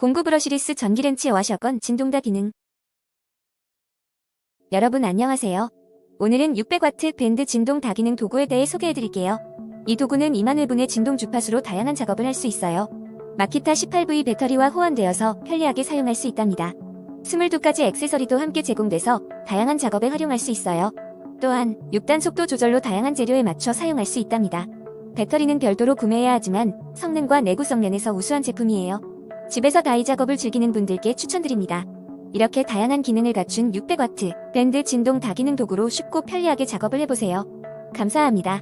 공구 브러시리스 전기렌치 와셔건 진동다 기능 여러분 안녕하세요. 오늘은 600W 밴드 진동 다기능 도구에 대해 소개해드릴게요. 이 도구는 2만 회분의 진동 주파수로 다양한 작업을 할 수 있어요. 마키타 18V 배터리와 호환되어서 편리하게 사용할 수 있답니다. 22가지 액세서리도 함께 제공돼서 다양한 작업에 활용할 수 있어요. 또한 6단 속도 조절로 다양한 재료에 맞춰 사용할 수 있답니다. 배터리는 별도로 구매해야 하지만 성능과 내구성 면에서 우수한 제품이에요. 집에서 다이 작업을 즐기는 분들께 추천드립니다. 이렇게 다양한 기능을 갖춘 600W 밴드 진동 다기능 도구로 쉽고 편리하게 작업을 해보세요. 감사합니다.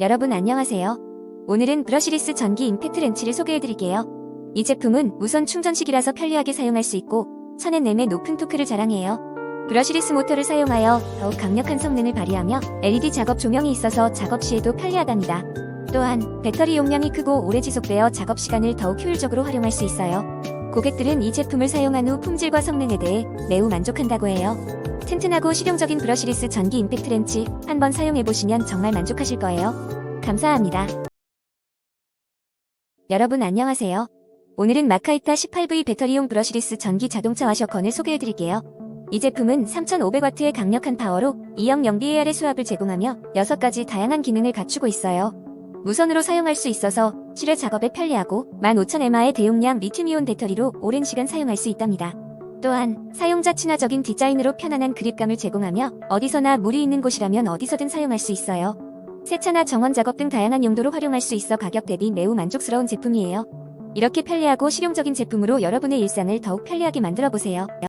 여러분 안녕하세요. 오늘은 브러시리스 전기 임팩트 렌치를 소개해드릴게요. 이 제품은 무선 충전식이라서 편리하게 사용할 수 있고 천엔램의 높은 토크를 자랑해요. 브러시리스 모터를 사용하여 더욱 강력한 성능을 발휘하며 LED 작업 조명이 있어서 작업 시에도 편리하답니다. 또한 배터리 용량이 크고 오래 지속되어 작업 시간을 더욱 효율적으로 활용할 수 있어요. 고객들은 이 제품을 사용한 후 품질과 성능에 대해 매우 만족한다고 해요. 튼튼하고 실용적인 브러시리스 전기 임팩트 렌치 한번 사용해보시면 정말 만족하실 거예요. 감사합니다. 여러분 안녕하세요. 오늘은 마카이타 18V 배터리용 브러시리스 전기 자동차 와셔건을 소개해드릴게요. 이 제품은 3500W의 강력한 파워로 2형 0BAR의 수압을 제공하며 6가지 다양한 기능을 갖추고 있어요. 무선으로 사용할 수 있어서 실외 작업에 편리하고 15000mAh의 대용량 리튬이온 배터리로 오랜 시간 사용할 수 있답니다. 또한 사용자 친화적인 디자인으로 편안한 그립감을 제공하며 어디서나 물이 있는 곳이라면 어디서든 사용할 수 있어요. 세차나 정원 작업 등 다양한 용도로 활용할 수 있어 가격 대비 매우 만족스러운 제품이에요. 이렇게 편리하고 실용적인 제품으로 여러분의 일상을 더욱 편리하게 만들어 보세요.